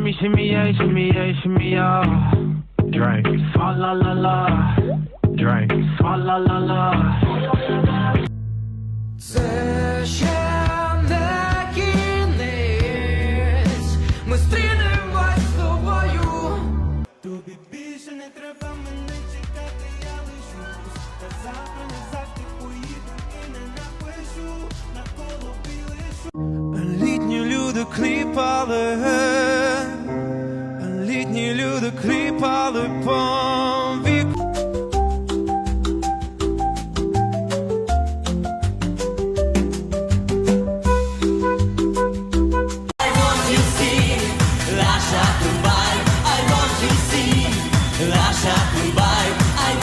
Shimmy, shimmy, yeah, shimmy, yeah, shimmy, yeah. Drink. Swalla la la. Drink. Swalla la la. Це ще не кінець. Ми стрінемось з тобою. Тобі більше не треба мене чекати, я лишусь. Та завтра не завжди поїду і не напишу навколо білишу. Літні люди кліпали, Чуть не люди кріпали the вік. I want to see Russia Dubai I